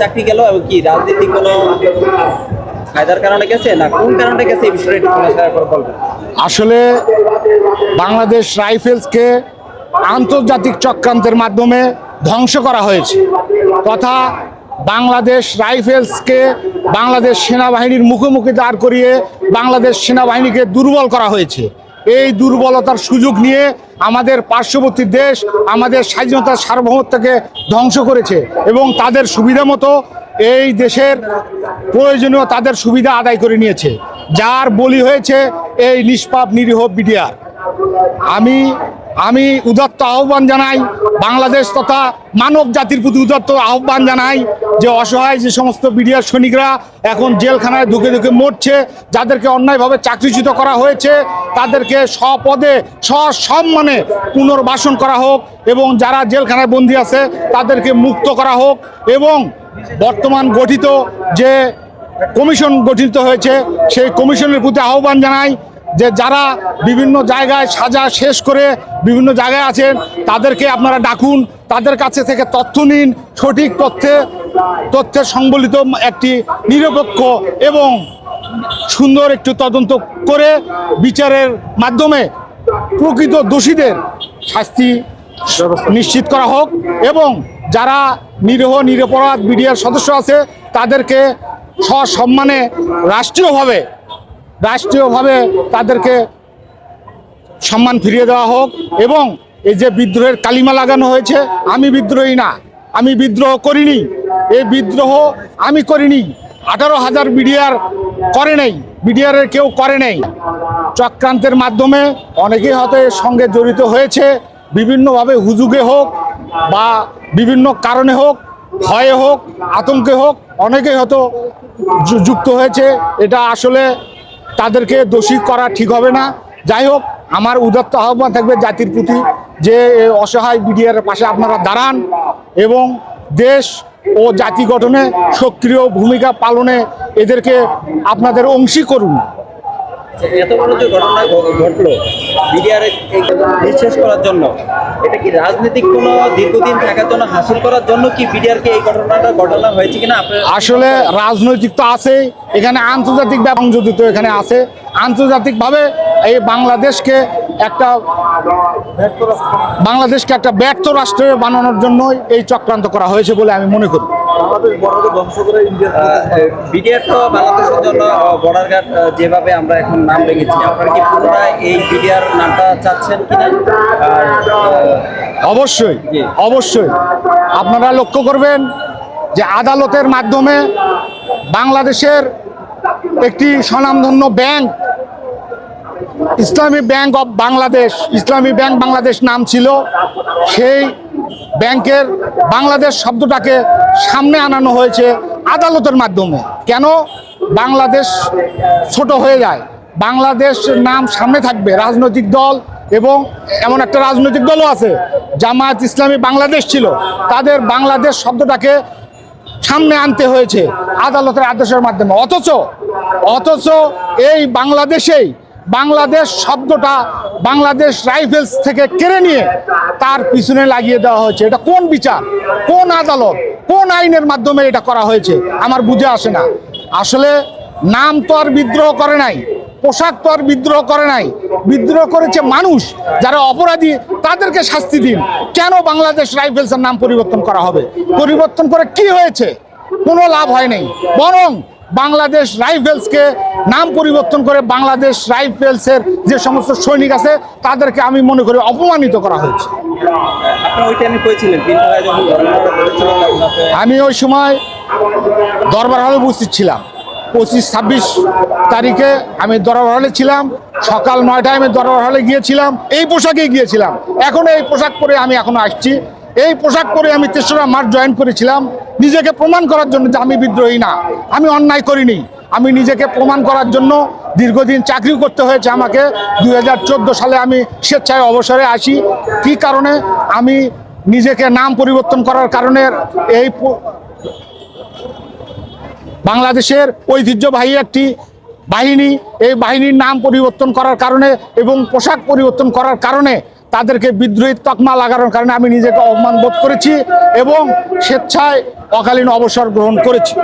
চাকরি গেল এবং কি, রাজনীতি কোনো ফায়দার কারণে গেছে না কোন কারণে গেছে, এই বলবেন। আসলে বাংলাদেশ রাইফেলসকে আন্তর্জাতিক চক্রান্তের মাধ্যমে ধ্বংস করা হয়েছে। তথা বাংলাদেশ রাইফেলসকে বাংলাদেশ সেনাবাহিনীর মুখোমুখি দাঁড় করিয়ে বাংলাদেশ সেনাবাহিনীকে দুর্বল করা হয়েছে। এই দুর্বলতার সুযোগ নিয়ে আমাদের পার্শ্ববর্তী দেশ আমাদের স্বাধীনতার সার্বভৌমত্বকে ধ্বংস করেছে এবং তাদের সুবিধা মতো এই দেশের প্রয়োজনীয় তাদের সুবিধা আদায় করে নিয়েছে। যার বলি হয়েছে এই নিষ্পাপ, নিরীহ বিডিআর। আমি আমি উদাত্ত আহ্বান জানাই বাংলাদেশ তথা মানব জাতির প্রতি উদাত্ত আহ্বান জানাই যে অসহায় যে সমস্ত বিডিআর সৈনিকরা এখন জেলখানায় ঢুকে ঢুকে মরছে, যাদেরকে অন্যায়ভাবে চাকরিচ্যুত করা হয়েছে, তাদেরকে স্বপদে, সসম্মানে পুনর্বাসন করা হোক এবং যারা জেলখানায় বন্দী আছে, তাদেরকে মুক্ত করা হোক এবং বর্তমান গঠিত যে কমিশন গঠিত হয়েছে, সেই কমিশনের প্রতি আহ্বান জানাই। যে যারা বিভিন্ন জায়গায় সাজা শেষ করে বিভিন্ন জায়গায় আছেন, তাদেরকে আপনারা ডাকুন, তাদের কাছে থেকে তথ্য নিন, সঠিক তথ্যে তথ্যের সংবলিত একটি নিরপেক্ষ এবং সুন্দর একটু তদন্ত করে বিচারের মাধ্যমে প্রকৃত দোষীদের শাস্তি নিশ্চিত করা হোক এবং যারা নিরীহ, নিরপরাধ বিডিআর সদস্য আছে, তাদেরকে সসম্মানে রাষ্ট্রীয়ভাবে রাষ্ট্রীয়ভাবে তাদেরকে সম্মান ফিরিয়ে দেওয়া হোক এবং এই যে বিদ্রোহের কালিমা লাগানো হয়েছে, আমি বিদ্রোহী না, আমি বিদ্রোহ করিনি। এই বিদ্রোহ আমি করিনি। আঠারো হাজার বিডিআর করে নেই, বিডিআরের কেউ করে নেই। চক্রান্তের মাধ্যমে অনেকেই হয়তো এর সঙ্গে জড়িত হয়েছে, বিভিন্নভাবে হুজুগে হোক বা বিভিন্ন কারণে হোক, ভয়ে হোক, আতঙ্কে হোক, অনেকেই হয়তো যুক্ত হয়েছে। এটা আসলে তাদেরকে দোষী করা ঠিক হবে না। যাই হোক, আমার উদাত্ত আহ্বান থাকবে জাতির প্রতি যে অসহায় বিডিআর পাশে আপনারা দাঁড়ান এবং দেশ ও জাতি গঠনে সক্রিয় ভূমিকা পালনে এদেরকে আপনাদের অংশী করুন। এত বড় যে ঘটনা ঘটলো বিডিআর নিঃশেষ করার জন্য, এটা কি রাজনৈতিক কোনো দীর্ঘদিন থাকার জন্য, হাসিল করার জন্য কি বিডিআরকে এই ঘটনাটা ঘটনা হয়েছে কিনা? আসলে রাজনৈতিক তো আছেই, এখানে আন্তর্জাতিক ব্যাপার সংযোজিত এখানে আছে। আন্তর্জাতিকভাবে এই বাংলাদেশকে একটা বাংলাদেশকে একটা ব্যর্থ রাষ্ট্রে বানানোর জন্যই এই চক্রান্ত করা হয়েছে বলে আমি মনে করি। বিডিআর তো বাংলাদেশের জন্য বর্ডার গার্ড যেভাবে আমরা এখন নাম রেখেছি আপনারা কি পুনরায় এই বিডিআর নামটা চাচ্ছেন কিনা? আর অবশ্যই অবশ্যই। আপনারা লক্ষ্য করবেন যে আদালতের মাধ্যমে বাংলাদেশের একটি স্বনামধন্য bank Islami bank of Bangladesh, Islami bank Bangladesh নাম ছিল। সেই ব্যাংকের বাংলাদেশ শব্দটাকে সামনে আনানো হয়েছে আদালতের মাধ্যমে। কেন? বাংলাদেশ ছোট হয়ে যায়। বাংলাদেশ নাম সামনে থাকবে রাজনৈতিক দল এবং এমন একটা রাজনৈতিক দলও আছে, জামায়াত ইসলামী বাংলাদেশ ছিল। তাদের বাংলাদেশ শব্দটাকে সামনে আনতে হয়েছে আদালতের আদেশের মাধ্যমে। অথচ অথচ এই বাংলাদেশেই বাংলাদেশ শব্দটা বাংলাদেশ রাইফেলস থেকে কেড়ে নিয়ে তার পিছনে লাগিয়ে দেওয়া হয়েছে। এটা কোন বিচার? কোন আদালত? কোন আইনের মাধ্যমে এটা করা হয়েছে? আমার বুঝে আসে না। আসলে নাম তো আর বিদ্রোহ করে নাই, পোশাক তো আর বিদ্রোহ করে নাই। বিদ্রোহ করেছে মানুষ যারা অপরাধী, তাদেরকে শাস্তি দিন। কেন বাংলাদেশ রাইফেলসের নাম পরিবর্তন করা হবে? পরিবর্তন করে কি হয়েছে? কোনো লাভ হয় নাই। বরং বাংলাদেশ রাইফেলসকে নাম পরিবর্তন করে বাংলাদেশ রাইফেলসের যে সমস্ত সৈনিক আছে তাদেরকে আমি মনে করি অপমানিত করা হয়েছে। আমি ওই সময় দরবার হলে উপস্থিত ছিলাম। পঁচিশ ছাব্বিশ তারিখে আমি দরবার হলে ছিলাম সকাল নয়টায় আমি দরবার হলে গিয়েছিলাম এই পোশাকে গিয়েছিলাম। এখন এই পোশাক পরে আমি এখনও আসছি। এই পোশাক পরে আমি তেসরা মার্চ জয়েন করেছিলাম। নিজেকে প্রমাণ করার জন্য যে আমি বিদ্রোহী না, আমি অন্যায় করিনি। আমি নিজেকে প্রমাণ করার জন্য দীর্ঘদিন চাকরি করতে হয়েছে আমাকে। দু হাজার চোদ্দ সালে আমি স্বেচ্ছায় অবসরে আসি। কী কারণে? আমি নিজেকে নাম পরিবর্তন করার কারণে এই বাংলাদেশের ঐতিহ্যবাহী একটি বাহিনী, এই বাহিনীর নাম পরিবর্তন করার কারণে এবং পোশাক পরিবর্তন করার কারণে তাদেরকে বিদ্রোহী তকমা লাগানোর কারণে আমি নিজেকে অপমান বোধ করেছি এবং স্বেচ্ছায় অকালীন অবসর গ্রহণ করেছি।